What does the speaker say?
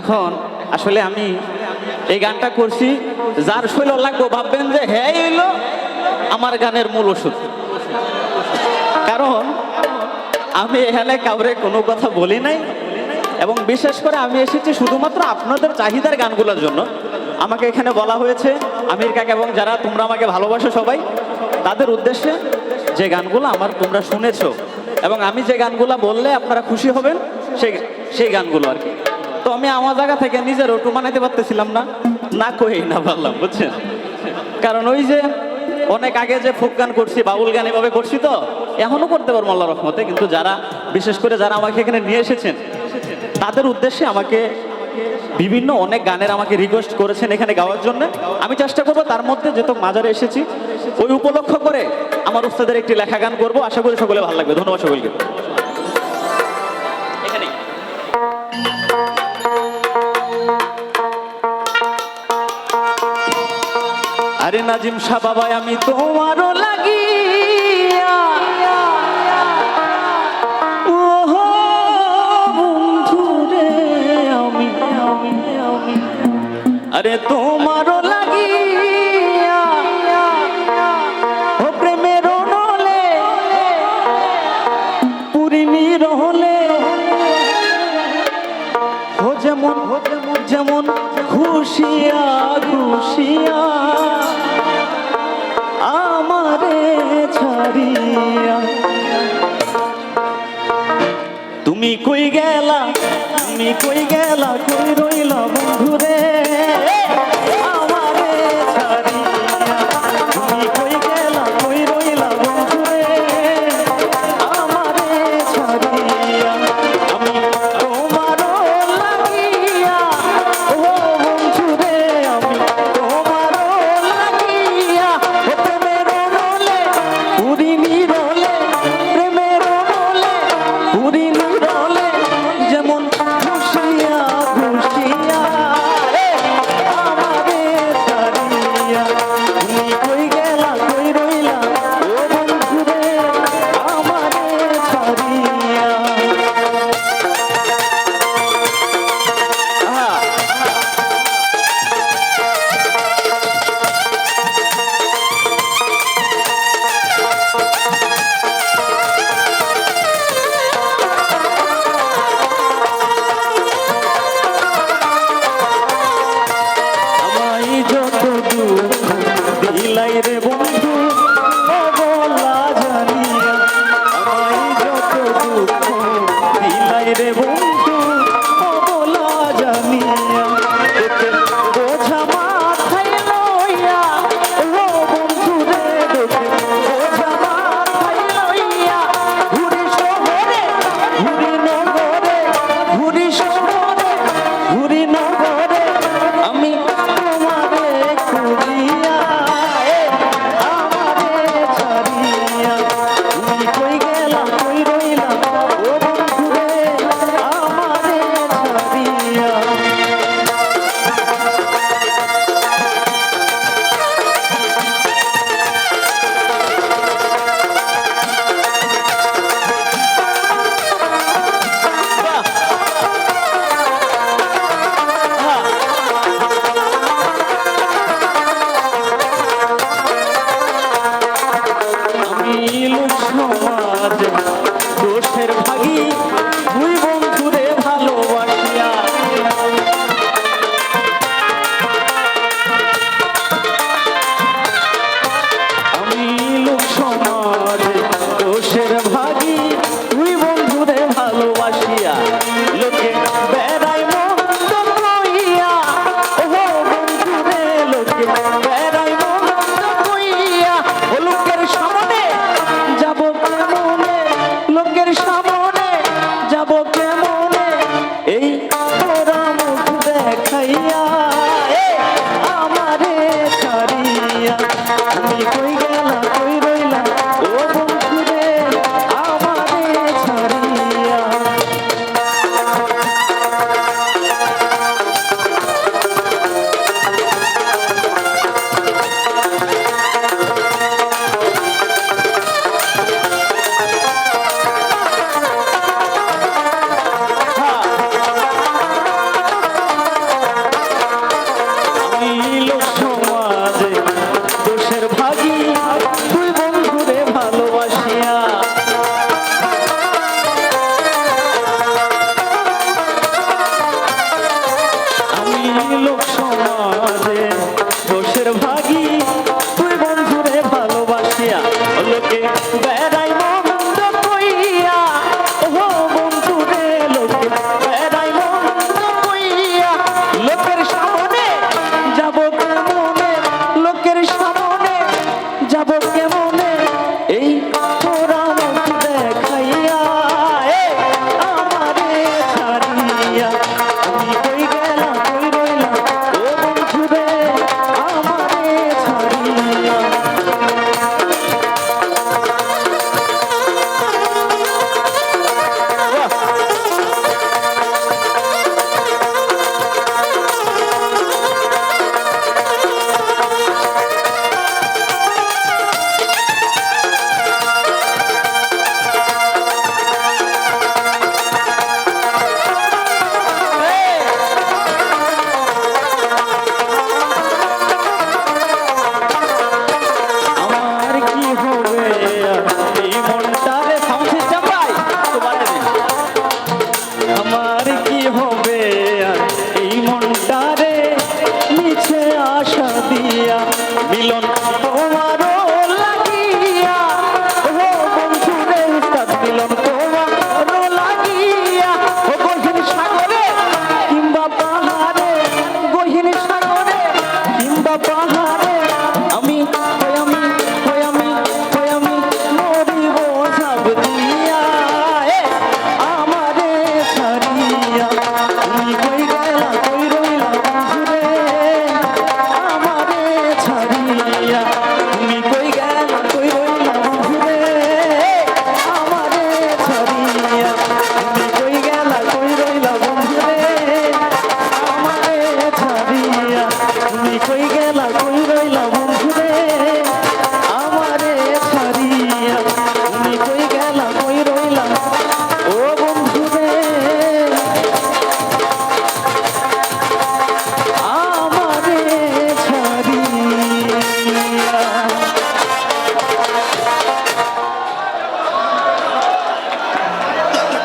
এখন আসলে আমি এই গানটা করছি, যার শৈল লাগবো ভাববেন যে হ্যাঁ এলো আমার গানের মূল ওষুধ। কারণ আমি এখানে কাউরে কোনো কথা বলি নাই এবং বিশেষ করে আমি এসেছি শুধুমাত্র আপনাদের চাহিদার গানগুলোর জন্য। আমাকে এখানে বলা হয়েছে, আমির কাকা এবং যারা তোমরা আমাকে ভালোবাসো সবাই, তাদের উদ্দেশ্যে যে গানগুলো আমার তোমরা শুনেছো এবং আমি যে গানগুলো বললে আপনারা খুশি হবেন, সেই সেই গানগুলো আর কি। তো আমি আমার জায়গা থেকে নিজের ওটু বানাইতে পারতেছিলাম না। না কই না পারলাম বুঝছেন? কারণ ওই যে অনেক আগে যে ফোক গান করছি বাউল গান এভাবে করছি তো এখনও করতে পারব আল্লাহ রহমতে। কিন্তু যারা বিশেষ করে যারা আমাকে এখানে নিয়ে এসেছেন তাদের উদ্দেশ্যে আমাকে বিভিন্ন অনেক গানের আমাকে রিকোয়েস্ট করেছেন এখানে গাওয়ার জন্য। আমি চেষ্টা করব তার মধ্যে যেহেতু মাজারে এসেছি ওই উপলক্ষ করে আমার উস্তাদের একটি লেখা গান করব। আশা করি সকলে ভালো লাগবে। ধন্যবাদ সকলকে। আরে নাজিম শাহ বাবাই আমি তোমারও লাগিয়া। বন্ধুরে আমি আরে তোমারও লাগিয়া। ও প্রেমের নলে পুরিনি রহলে। ও যেমন ও যেমন যেমন ঘুষিয়া ঘুষিয়া আমারে ছাড়িয়া। তুমি কই গেলা তুমি কই গেলা কই রইলা বন্ধুরে?